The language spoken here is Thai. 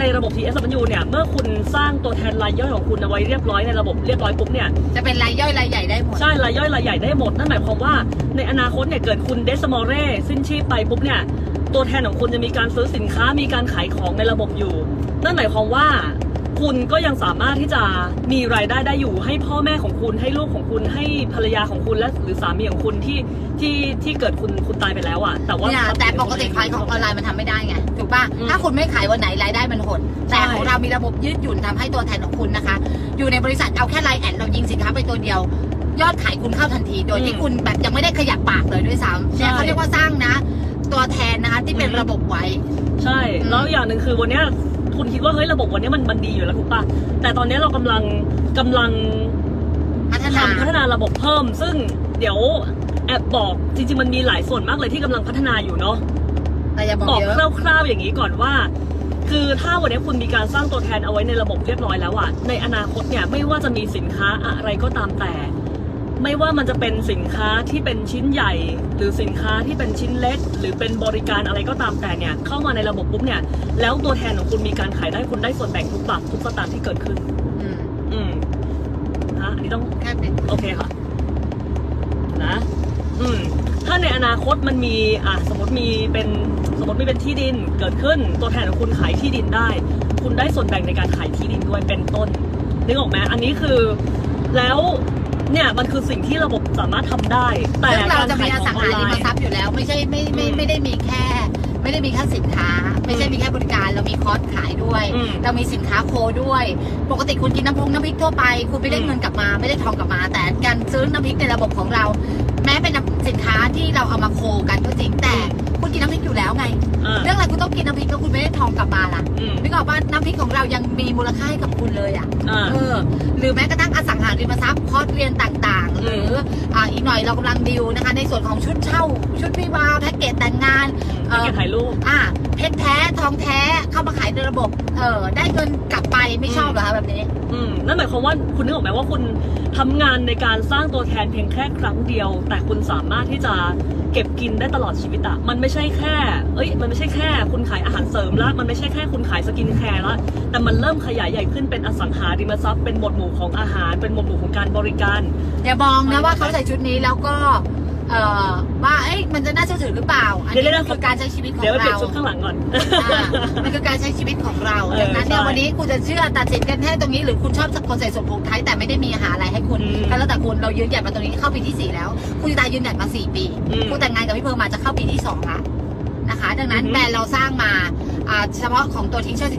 ในระบบ TSW เนี่ย เมื่อคุณสร้างตัวแทนรายย่อยของคุณเอาไว้เรียบร้อยในระบบเรียบร้อยปุ๊บเนี่ย จะเป็นรายย่อยรายใหญ่ได้หมด ใช่ รายย่อยรายใหญ่ได้หมด นั่นหมายความว่าในอนาคตเนี่ย เกิดคุณเดสมอเร่สิ้นชีพไปปุ๊บเนี่ย ตัวแทนของคุณจะมีการซื้อสินค้ามีการขายของในระบบอยู่ นั่นหมายความว่าคุณก็ยังสามารถที่จะมีรายได้ได้อยู่ ให้พ่อแม่ของคุณให้ลูกของคุณให้ภรรยาของคุณและหรือสามีของคุณที่ที่ที่เกิดคุณคุณตายไปแล้วอะแต่ว่าเนี่ยแต่ปกติขายของออนไลน์มันทำไม่ได้ไง ถูกป่ะอืมถ้าคุณไม่ขายวันไหนรายได้มันหด ใช่ แต่ของเรามีระบบยืดหยุ่นทำให้ตัวแทนของคุณนะคะ อยู่ในบริษัทเอาแค่ไลน์แอดเรายิงสินค้าไปตัวเดียว ยอดขายคุณเข้าทันที โดยที่คุณแบบยังไม่ได้ขยับปากเลยด้วยซ้ำเนี่ยเขาเรียกว่าสร้างนะ ตัวแทนนะคะที่เป็นระบบไว้ ใช่ อืม แล้วอย่างหนึ่งคือวันเนี้ยคุณคิดว่าเฮ้ยระบบวันเนี้ยมันมันดีอยู่แล้วถูกปะแต่ตอนเนี้ยเรากำลังกำลังพัฒนา ทำพัฒนาระบบเพิ่ม ซึ่งเดี๋ยวแอบบอกจริงๆมันมีหลายส่วนมากเลยที่กำลังพัฒนาอยู่เนาะ แต่อย่าบอกบอกเยอะ คร่าวๆอย่างนี้ก่อนว่า คือถ้าวันนี้คุณมีการสร้างตัวแทนเอาไว้ในระบบเรียบร้อยแล้วอะในอนาคตเนี่ยไม่ว่าจะมีสินค้าอะไรก็ตามแต่ ไม่ว่ามันจะเป็นสินค้าที่เป็นชิ้นใหญ่ หรือสินค้าที่เป็นชิ้นเล็ก หรือเป็นบริการอะไรก็ตามแต่เนี่ยเข้ามาในระบบปุ๊บเนี่ยแล้วตัวแทนของคุณมีการขายได้คุณได้ส่วนแบ่งทุกบาททุกสตางค์ที่เกิดขึ้น อืม อืมฮะอันนี้ต้องแค่เป็น โอเคค่ะนะอืม ถ้าในอนาคตมันมีอะสมมติมีเป็นสมมติมีเป็นที่ดินเกิดขึ้น ตัวแทนของคุณขายที่ดินได้ คุณได้ส่วนแบ่งในการขายที่ดินด้วยเป็นต้นนึกออกไหมอันนี้คือแล้วเนี่ยมันคือสิ่งที่ระบบสามารถทำได้ แต่ซึ่งเราจะมีอขยขสังหาริมทรัพย์อยู่แล้ว ไม่ใช่ไม่ไม่อืมไม่ได้มีแค่ ไม่ได้มีแค่สินค้า ไม่ใช่มีแค่บริการ เรามีคอร์สขายด้วยอืมเรามีสินค้าโคด้วย ปกติคุณกินน้ำพุน้ำพริกทั่วไป คุณไม่ได้อืมเงินกลับมา ไม่ได้ทองกลับมา แต่การซื้อน้ำพริกในระบบของเรา แม้เป็น สินค้าที่เราเอามาโคกันก็จริงแต่คุณกินน้ำพริกอยู่แล้วไง อ่าเรื่องอะไรคุณต้องกินน้ำพริกแล้วคุณไม่ได้ทองกลับมาล่ะอืมนึกออกว่าน้ำพริกของเรายังมีมูลค่าให้กับคุณเลยอะ อ่า เออหรือแม้กระทั่งอสังหาริมทรัพย์คอร์สเรียนต่างๆ หรือ อ่าอีกหน่อยเรากำลังดิวนะคะ ในส่วนของชุดเช่า ชุดวิวาห์แพ็กเกจแต่งงานให้เก็บถ่ายรูป อ่าเพชรแท้ทองแท้เข้ามาขายในระบบ เออได้เงินกลับไปไม่ชอบเหรอคะแบบนี้ อืมนั่นหมายความว่าคุณนึกออกไหมว่าคุณทำงานในการสร้างตัวแทนเพียงแค่ครั้งเดียว แต่คุณสามารถที่จะเก็บกินได้ตลอดชีวิตอะมันไม่ใช่แค่ เอ้ย มันไม่ใช่แค่ คุณขายอาหารเสริมละ มันไม่ใช่แค่คุณขายสกินแคร์ละ แต่มันเริ่มขยายใหญ่ขึ้นเป็นอสังหาริมทรัพย์ เป็นหมวดหมู่ของอาหาร เป็นหมวดหมู่ของการบริการ อย่ามองนะว่าเขาใส่ชุดนี้แล้วก็ เอ่อว่าเอ้ยมันจะน่าเชื่อถือหรือเปล่า อันนี้เดี๋ยวๆมันคือการใช้ชีวิตของเดี๋ยวไปเปลี่ยเรานชุดข้างหลังก่อน อ่ามันคือการใช้ชีวิตของเราเออดังนั้นเนี่ยใช่วันนี้คุณจะเชื่อตัดสินกันแค่ตรงนี้หรือคุณชอบคนใส่สูทผูกไทยแต่ไม่ได้มีหาอะไรให้คุณอืมก็แล้วแต่คุณเรายืนหยัดมาตรงนี้เข้าปีที่สี่แล้ว คุณตายืนหยัดมาสี่ปีอืมคุณแต่งงานกับพี่เพิร์ลมาจะเข้าปีที่สองละนะคะ ดังนั้นอือฮึ แบรนด์เราสร้างมาอ่าเฉพาะของตัวทิ้งเชื่อสิตา